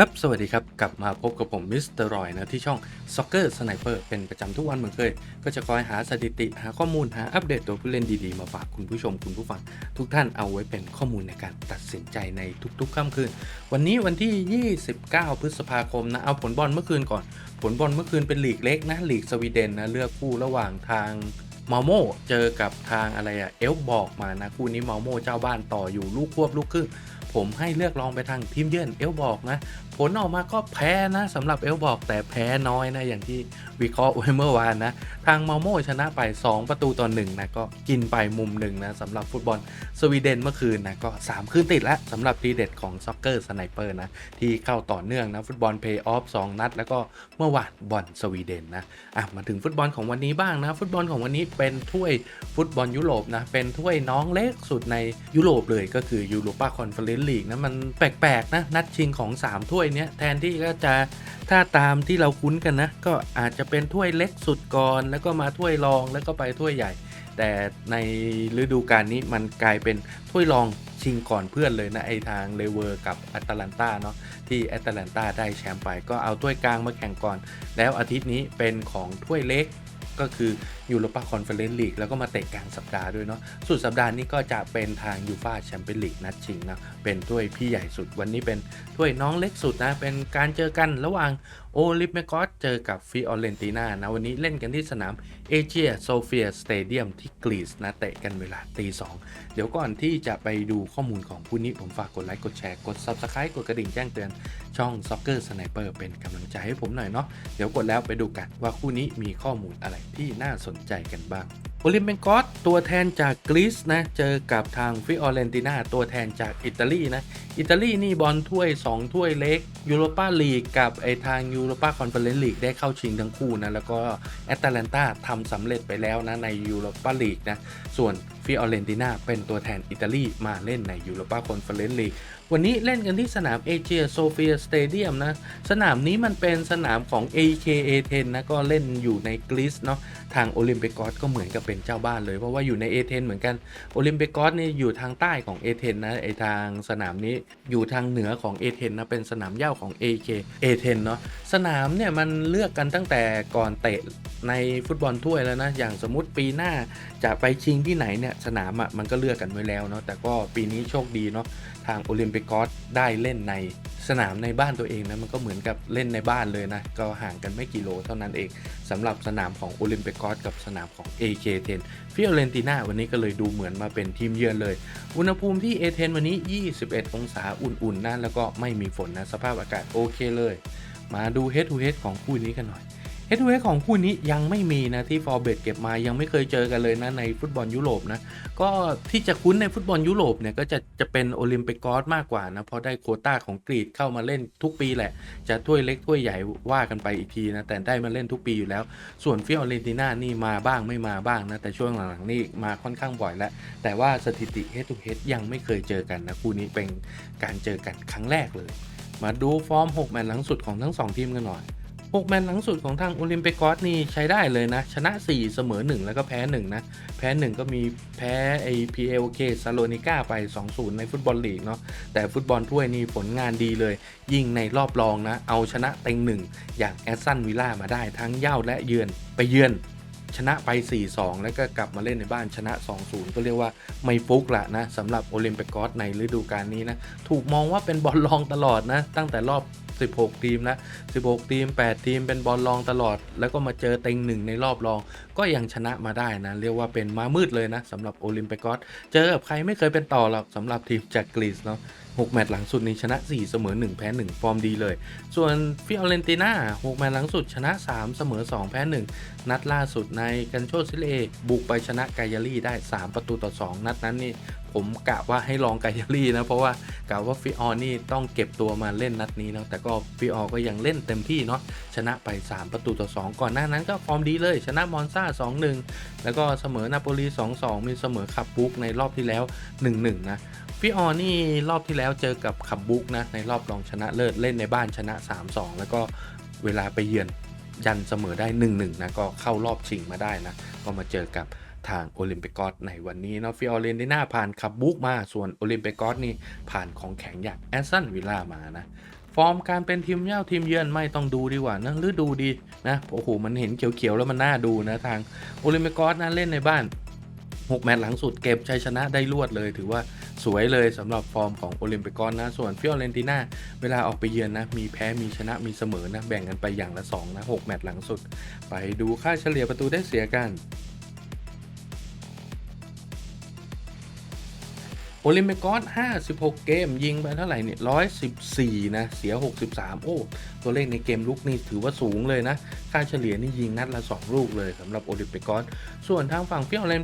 ครับสวัสดีครับ กลับมาพบกับผมมิสเตอร์รอยนะ ที่ช่อง Soccer Sniper เป็นประจำทุกวันเหมือนเคย ก็จะคอยหาสถิติ หาข้อมูลหาอัปเดตตัวผู้เล่นดีๆ มาฝากคุณผู้ชมคุณผู้ฟัง ทุกท่านเอาไว้เป็นข้อมูลในการตัดสินใจในทุกๆค่ำคืน วันนี้วันที่ 29 พฤษภาคมนะ เอาผลบอลเมื่อคืนก่อน ผลบอลเมื่อคืนเป็นลีกเล็กนะลีกสวีเดนนะเลือกคู่ระหว่างทางมาโมเจอกับทางอะไรอะเอลบอกมานะคู่นี้มาโมเจ้าบ้านต่ออยู่ลูกควบลูกครึ่ง ผมให้เลือกลองไปทางทีมเยือนเอลบอกนะ ผลออกมาก็แพ้นะสำหรับเอลบอกแต่แพ้น้อยนะ อย่างที่วิเคราะห์ไว้เมื่อวานนะ ทางมาโมชนะไป 2 ประตูต่อหนึ่งนะ ก็กินไปมุมหนึ่งนะสำหรับฟุตบอลสวีเดนเมื่อคืนนะ ก็ 3 คืนติดแล้วสำหรับทีเด็ดของซ็อกเกอร์สไนเปอร์นะ ที่เข้าต่อเนื่องนะฟุตบอลเพย์ออฟ2นัด แล้วก็เมื่อวานบอลสวีเดนนะอะมาถึงฟุตบอลของวันนี้บ้างนะฟุตบอลของวันนี้เป็นถ้วยฟุตบอลยุโรปนะเป็นถ้วยน้องเล็กสุดในยุโรปเลยก็คือยูโรปาคอนเฟอเรนซ์ลีกนะมันแปลกๆนะนัดชิงของ 3 ถ้วยเนี้ยแทนที่ก็จะถ้าตามที่เราคุ้นกันนะ ก็อาจจะเป็นถ้วยเล็กสุดก่อน แล้วก็มาถ้วยรองแล้วก็ไปถ้วยใหญ่ แต่ในฤดูกาลนี้มันกลายเป็นถ้วยรองชิงก่อนเพื่อนเลยนะไอทางเลเวอร์กับแอตแลนตาเนาะที่แอตแลนตาได้แชมป์ไปก็เอาถ้วยกลางมาแข่งก่อน แล้วอาทิตย์นี้เป็นของถ้วยเล็ก ก็คือยูโรปาคอนเฟอเรนซ์ลีกแล้วก็มาเตะกลางสัปดาห์ด้วยเนาะสุดสัปดาห์นี้ก็จะเป็นทางยูฟาแชมเปี้ยนลีกนัดชิงนะเป็นถ้วยพี่ใหญ่สุดวันนี้เป็นถ้วยน้องเล็กสุดนะเป็นการเจอกันระหว่างโอลิมเปกอสเจอกับฟิออเรนตินานะวันนี้เล่นกันที่สนามเอเชียโซเฟียสเตเดียมที่กรีซนะเตะกันเวลาตีสองเดี๋ยวก่อนที่จะไปดูข้อมูลของผู้นี้ผมฝากกดไลค์กดแชร์กด Subscribe กดกระดิ่งแจ้งเตือนช่อง Soccer Sniper เป็นกำลังใจให้ผมหน่อยเนาะเดี๋ยวกดแล้วไปดูกันว่าคู่นี้มีข้อมูลอะไรที่น่าสนใจกันบ้าง โอลิมเปกอสตัวแทนจากกรีซนะเจอกับทางฟิออเรนตินาตัวแทนจากอิตาลีนะอิตาลีนี่บอลถ้วย 2 ถ้วยเล็กยูโรปาลีกกับไอทางยูโรปาคอนเฟอเรนซ์ลีกได้เข้าชิงทั้งคู่นะแล้วก็แอตแลนตาทำสำเร็จไปแล้วนะในยูโรปาลีกนะส่วน ฟิออเรนตินาเป็นตัวแทนอิตาลีมาเล่นในยูโรปาคอนเฟอเรนซ์ลีกวันนี้เล่นกันที่สนามเอเชียโซเฟียสเตเดียมนะ สนามนี้มันเป็นสนามของ AKA10 นะ ก็เล่นอยู่ในกรีซเนาะ ทางโอลิมเปกอสก็เหมือนกับเป็นเจ้าบ้านเลย เพราะว่าอยู่ในเอเธนเหมือนกัน โอลิมเปกอสเนี่ยอยู่ทางใต้ของเอเธนนะ ไอทางสนามนี้อยู่ทางเหนือของเอเธนนะ เป็นสนามเย้าของ AK เอเธนเนาะ สนามเนี่ยมันเลือกกันตั้งแต่ก่อนเตะในฟุตบอลถ้วยแล้วนะ อย่างสมมติปีหน้าจะไปชิงที่ไหนเนี่ยสนามอะมันก็เลือกกันไว้แล้วเนาะแต่ก็ปีนี้โชคดีเนาะทางโอลิมเปกอสได้เล่นในสนามในบ้านตัวเองนะมันก็เหมือนกับเล่นในบ้านเลยนะก็ห่างกันไม่กี่โลเท่านั้นเองสำหรับสนามของโอลิมเปกอสกับสนามของ AK10 ฟิออเรนติน่าวันนี้ก็เลยดูเหมือนมาเป็นทีมเยือนเลย อุณหภูมิที่ A10 วันนี้ 21 องศาอุ่นๆนะแล้วก็ไม่มีฝนนะสภาพอากาศโอเคเลย มาดู Head to Head ของคู่นี้กันหน่อย Head to Head ของคู่นี้ยังไม่มีนะที่ฟอร์เบตเก็บมายังไม่เคยเจอกันเลยนะในฟุตบอลยุโรปนะก็ที่จะคุ้นในฟุตบอลยุโรปเนี่ยก็จะจะเป็นโอลิมปิกอสมากกว่านะเพราะได้โคต้าของกรีกเข้ามาเล่นทุกปีแหละ จะถ้วยเล็กถ้วยใหญ่ว่ากันไปอีกทีนะแต่ได้มาเล่นทุกปีอยู่แล้ว ส่วนฟิออเรนติน่านี่มาบ้างไม่มาบ้างนะแต่ช่วงหลังๆนี่มาค่อนข้างบ่อยแล้ว แต่ว่าสถิติ head to head ยังไม่เคยเจอกันนะคู่นี้เป็นการเจอกันครั้งแรกเลย มาดูฟอร์ม 6 แมตช์หลังสุดของทั้ง 2 ทีมกันหน่อย 6แมตช์หลังสุดของทางโอลิมเปกอสนี่ใช้ได้เลยนะ ชนะ 4 เสมอ 1 แล้วก็แพ้ 1 นะ แพ้ 1 ก็มีแพ้ไอ PLK ซาโลนิก้าไป 2-0 ในฟุตบอลลีกเนาะแต่ฟุตบอลถ้วยนี่ผลงานดีเลย ยิงในรอบรองนะ เอาชนะเต็งหนึ่งอย่างแอสตันวิลล่ามาได้ทั้งเย่าและเยือนไปเยือนชนะไป 4-2 แล้วก็กลับมาเล่นในบ้านชนะ 2-0 ก็เรียกว่าไม่ฟุกละนะสำหรับโอลิมเปกอสในฤดูกาลนี้นะ ถูกมองว่าเป็นบอลรองตลอดนะ ตั้งแต่รอบ 16 ทีมนะ16 ทีม 8 ทีมเป็นบอลรองตลอด แล้วก็มาเจอเต็งหนึ่งในรอบรอง ก็ยังชนะมาได้นะ เรียกว่าเป็นมามืดเลยนะสำหรับโอลิมเปกอสเจอกับใครไม่เคยเป็นต่อหรอกสำหรับทีมจากกรีซเนาะ 6 แมตช์หลังสุดนี้ชนะ 4 เสมอ 1 แพ้ 1 ฟอร์มดีเลย ส่วนฟิออเรนติน่า6แมตช์หลังสุดชนะ 3 เสมอ 2 แพ้ 1 นัดล่าสุดในกันโชซิเลบุกไปชนะไกยารี่ได้ 3 ประตูต่อ 2 นัดนั้นนี่ผมกะว่าให้ลองไกยารี่นะ เพราะว่ากะว่าฟิออนี่ต้องเก็บตัวมาเล่นนัดนี้นะแต่ก็ฟิออก็ยังเล่นเต็มที่เนาะชนะไป 3 ประตูต่อ 2 ก่อนหน้านั้นก็ฟอร์มดีเลย ชนะมอนซา2-1 แล้วก็เสมอนาโปลี 2-2 มีเสมอคาบุกในรอบที่แล้ว 1-1 นะ ฟิออนี่รอบที่แล้วเจอกับขับบุกนะ ในรอบรองชนะเลิศเล่นในบ้านชนะ 3-2 แล้วก็เวลาไปเยือนยันเสมอได้ 1-1 นะ ก็เข้ารอบชิงมาได้นะ ก็มาเจอกับทางโอลิมปิกอสในวันนี้เนาะฟิออเรนติน่าผ่านขับบุกมา ส่วนโอลิมปิกอสนี่ผ่านของแข็งอย่างแอสตันวิลล่ามานะ ฟอร์มการเป็นทีมเย่าทีมเยือนไม่ต้องดูดีกว่านะหรือดูดีนะโอ้โหมันเห็นเขียวๆแล้วมันน่าดูนะทางโอลิมปิกอสนะเล่นในบ้าน 6 แมตช์หลังสุดเก็บชัยชนะได้รวดเลยถือว่า วยเลยสำหรับฟอร์มของโอลิมปิกอนนะ ส่วนฟิออเรนติน่าเวลาออกไปเยือนนะ มีแพ้มีชนะมีเสมอนะ แบ่งกันไปอย่างละ 2 นะ 6 แมตช์หลังสุด ไปดูค่าเฉลี่ยประตูได้เสียกันโอลิมปิกอส56 เกมยิงไปเท่าไหร่เนี่ย114 นะ เสีย 63 โอ้ ตัวเลขในเกมลุกนี่ถือว่าสูงเลยนะ ค่าเฉลี่ยนี่ยิงนัดละ 2 ลูกเลยสำหรับโอลิมปิกอสส่วนทางฝั่งฟิออเรน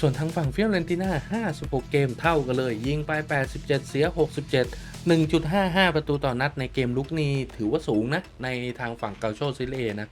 ส่วนทางฝั่งฟิออเรนติน่า56 เกมเท่ากันเลย ยิงไป 87 เสีย 67 1.55 ประตูต่อนัดในเกมลุกนี่ถือว่าสูงนะ ในทางฝั่งเกาโชซิเล่นะ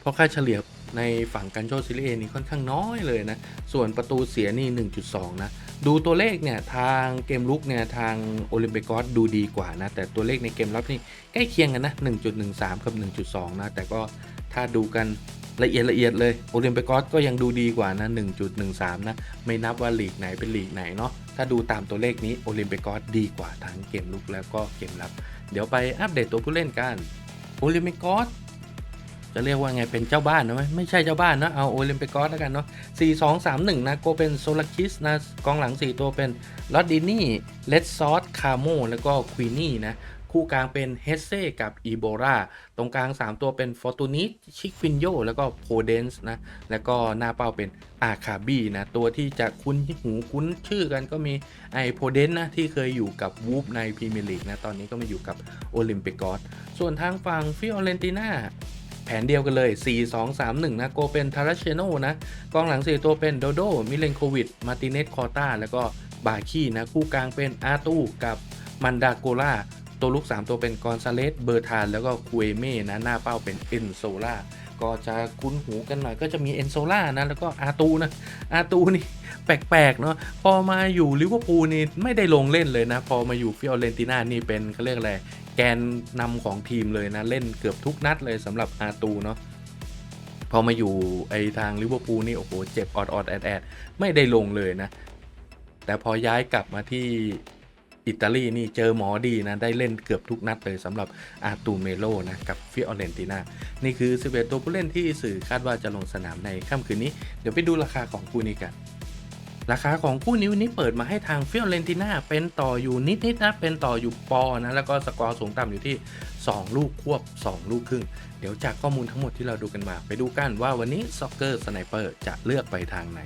เพราะค่าเฉลี่ยในฝั่งกันโชซิเล่นี่ค่อนข้างน้อยเลยนะ ส่วนประตูเสียนี่ 1.2 นะ ดูตัวเลขเนี่ย ทางเกมลุกเนี่ย ทางโอลิมปิกอสดูดีกว่านะ แต่ตัวเลขในเกมรับนี่ใกล้เคียงกันนะ 1.13 กับ 1.2 นะ แต่ก็ถ้าดูกัน ละเอียดละเอียดเลยโอลิมปิกอสก็ยังดูดีกว่านะ 1.13 นะ ไม่นับว่าลีกไหนเป็นลีกไหนเนาะถ้าดูตามตัวเลขนี้โอลิมปิกอสดีกว่าทั้งเกมลุกแล้วก็เกมรับ เดี๋ยวไปอัปเดตตัวผู้เล่นกันโอลิมปิกอสจะเรียกว่าไงเป็นเจ้าบ้านนะไหมไม่ใช่เจ้าบ้านนะเอาโอลิมปิกอสแล้วกันเนาะ4 2 3 1 นะโกเป็นโซลาคิสนะกองหลัง 4 ตัวเป็นลอดดินี่เลดซอสคาโมแล้วก็ควีนี่นะ คู่กลางเป็นเฮเซ่กับอีโบราตรงกลาง 3 ตัวเป็นฟอร์ตูนิสชิคฟินโยแล้วก็โพเดนส์นะ แล้วก็หน้าเป้าเป็นอาคาบีนะ ตัวที่จะคุ้นหูคุ้นชื่อกันก็มีไอโพเดนนะ ที่เคยอยู่กับวูฟในพรีเมียร์ลีกนะ ตอนนี้ก็มาอยู่กับโอลิมปิกอสส่วนทางฝั่งฟิออเรนติน่าแผนเดียวกันเลย 4 2 3 1 นะ โกเป็นทาราเชโนนะ กองหลัง 4 ตัวเป็นโดโด มิเลนโควิด มาติเนสคอต้า แล้วก็บาคีนะ คู่กลางเป็นอาตูกับมันดาโกล่า ตัวลูก3 ตัวเป็นกอนซาเลสเบอร์ทาน แล้วก็คุเอเม่นะหน้าเป้าเป็นเอนโซล่าก็จะคุ้นหูกันหน่อยก็จะมีเอนโซล่านะ แล้วก็อาตูนะอาตูนี่แปลกๆเนาะพอมาอยู่ลิเวอร์พูลนี่ไม่ได้ลงเล่นเลยนะ พอมาอยู่ฟิออเรนติน่านี่เป็นเขาเรียกอะไรแกนนำของทีมเลยนะ เล่นเกือบทุกนัดเลยสำหรับอาตูเนาะพอมาอยู่ไอทางลิเวอร์พูลนี่โอ้โหเจ็บออดออดแอดแอดไม่ได้ลงเลยนะ แต่พอย้ายกลับมาที่ อิตาลีนี่เจอหมอดีนะ ได้เล่นเกือบทุกนัดเลยสำหรับอาตูเมโลนะ กับฟิออเรนติน่า นี่คือ 11 ตัวผู้เล่นที่สื่อคาดว่าจะลงสนามในค่ำคืนนี้ เดี๋ยวไปดูราคาของคู่นี้กันราคาของคู่นี้วันนี้เปิดมาให้ทางฟิออเรนติน่าเป็นต่ออยู่นิดๆนะเป็นต่ออยู่ปอนะแล้วก็สกอร์สูงต่ำอยู่ที่ 2 ลูกควบ 2 ลูกครึ่ง เดี๋ยวจากข้อมูลทั้งหมดที่เราดูกันมา ไปดูกันว่าวันนี้ซ็อกเกอร์สไนเปอร์จะเลือกไปทางไหน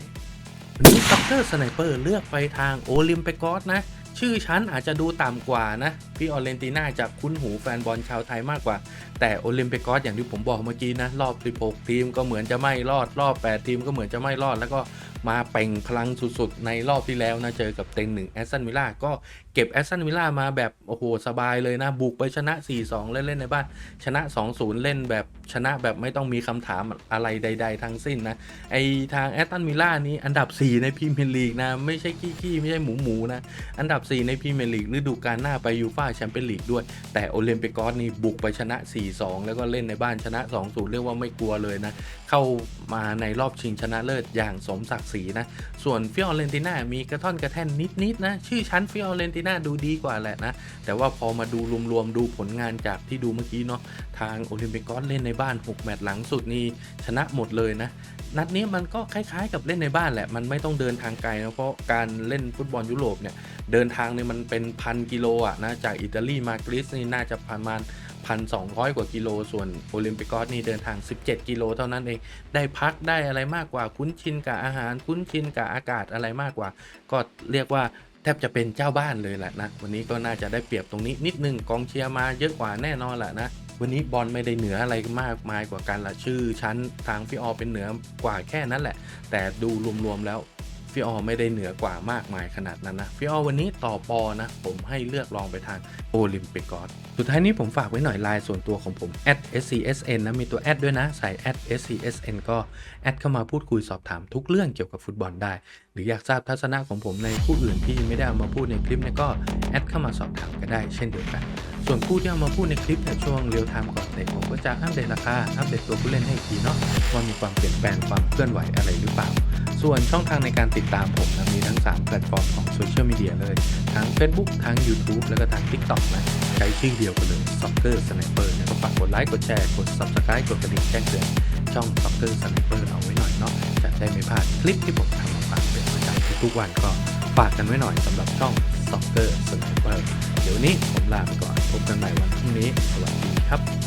วันนี้ซ็อกเกอร์สไนเปอร์เลือกไปทางโอลิมปิกอสนะ ชื่อชั้นอาจจะดูต่ำกว่านะ พี่ออเรนติน่าจะคุ้นหูแฟนบอลชาวไทยมากกว่า แต่โอลิมปิกอสอย่างที่ผมบอกเมื่อกี้นะ รอบ 16 ทีมก็เหมือนจะไม่รอดรอบ 8 ทีมก็เหมือนจะไม่รอด แล้วก็มาเป่งพลังสุดๆ ในรอบที่แล้วนะเจอกับเต็งหนึ่งแอสตันวิลล่าก็เก็บแอสตันวิลล่ามาแบบ โอ้โห สบายเลยนะ บุกไปชนะ 4-2 เล่นเล่นในบ้าน ชนะ 2-0 เล่นแบบชนะแบบไม่ต้องมีคำถามอะไรใด ๆ ทั้งสิ้นนะไอทางแอสตันวิลล่านี้อันดับ 4 ในพรีเมียร์ลีกนะไม่ใช่ขี้ๆไม่ใช่หมูๆนะอันดับ 4 ในพรีเมียร์ลีกฤดูกาลหน้าไปยูฟ่าแชมเปี้ยนลีกด้วย แต่โอลิมปิกอสนี่บุกไปชนะ 4-2 แล้วก็เล่นในบ้านชนะ 2-0 เรียกว่าไม่กลัวเลยนะ เข้ามาในรอบชิงชนะเลิศอย่างสมศักดิ์ศรีนะ ส่วนฟิออเรนติน่ามีกระท่อนกระแท่นนิดๆนะ ชื่อชั้นฟิออเรนติน่าดูดีกว่าแหละนะ แต่ว่าพอมาดูรวมๆดูผลงานจากที่ดูเมื่อกี้เนาะทางโอลิมปิกอสเล่นในบ้าน 6 แมตช์หลังสุดนี่ชนะหมดเลยนะ นัดนี้มันก็คล้ายๆ กับเล่นในบ้านแหละ มันไม่ต้องเดินทางไกลนะเพราะการเล่นฟุตบอลยุโรปเนี่ยเดินทางเนี่ยมันเป็นพันกิโลอะนะจากอิตาลีมากรีซนี่น่าจะประมาณพันสองกว่ากิโล ส่วนโอลิมปิกอสนี่เดินทาง 17 กิโลเท่านั้นเอง ได้พักได้อะไรมากกว่า คุ้นชินกับอาหาร คุ้นชินกับอากาศอะไรมากกว่า ก็เรียกว่า แทบจะเป็นเจ้าบ้านเลยแหละนะ วันนี้ก็น่าจะได้เปรียบตรงนี้นิดนึงกองเชียร์มาเยอะกว่าแน่นอนแหละนะวันนี้บอลไม่ได้เหนืออะไรมากมายกว่ากันละชื่อชั้นทางพี่ออเป็นเหนือกว่าแค่นั้นแหละ แต่ดูรวมๆแล้วฟิออไม่ได้เหนือกว่ามากมายขนาดนั้นนะฟิออวันนี้ต่อปอนะ ผมให้เลือกลองไปทางโอลิมปิกอส สุดท้ายนี้ผมฝากไว้หน่อยไลน์ส่วนตัวของผม @scsn นะมีตัวแอดด้วยนะ ใส่ @scsn ก็แอดเข้ามาพูดคุยสอบถามทุกเรื่องเกี่ยวกับฟุตบอลได้ หรืออยากทราบทัศนะของผมในผู้อื่นที่ไม่ได้เอามาพูดในคลิปเนี่ยก็แอดเข้ามาสอบถามก็ได้เช่นเดียวกัน ส่วนผู้ที่เอามาพูดในคลิปในช่วงเรียลไทม์ก่อนเตะผมก็จะอัปเดตราคาอัปเดตตัวผู้เล่นให้อีกทีเนาะว่ามีความเปลี่ยนแปลงความเคลื่อนไหวอะไรหรือเปล่า ส่วนช่องทางในการติดตามผมนะมีทั้ง 3 แพลตฟอร์มของโซเชียลมีเดียเลย ทั้ง Facebook ทั้ง YouTube แล้วก็ทั้ง TikTok นะ ใช้ชื่อเดียวกันเลยซ็อกเกอร์สไนเปอร์นะก็ฝากกดไลค์กดแชร์กด Subscribe กดกระดิ่งแจ้งเตือนช่องซ็อกเกอร์สไนเปอร์เอาไว้หน่อยเนาะจะได้ไม่พลาดคลิปที่ผมทำมาฝากเป็นประจำทุกวันก็ฝากกันไว้หน่อยสำหรับช่องซ็อกเกอร์สไนเปอร์เดี๋ยววันนี้ผมลาไปก่อนพบกันใหม่วันพรุ่งนี้สวัสดีครับ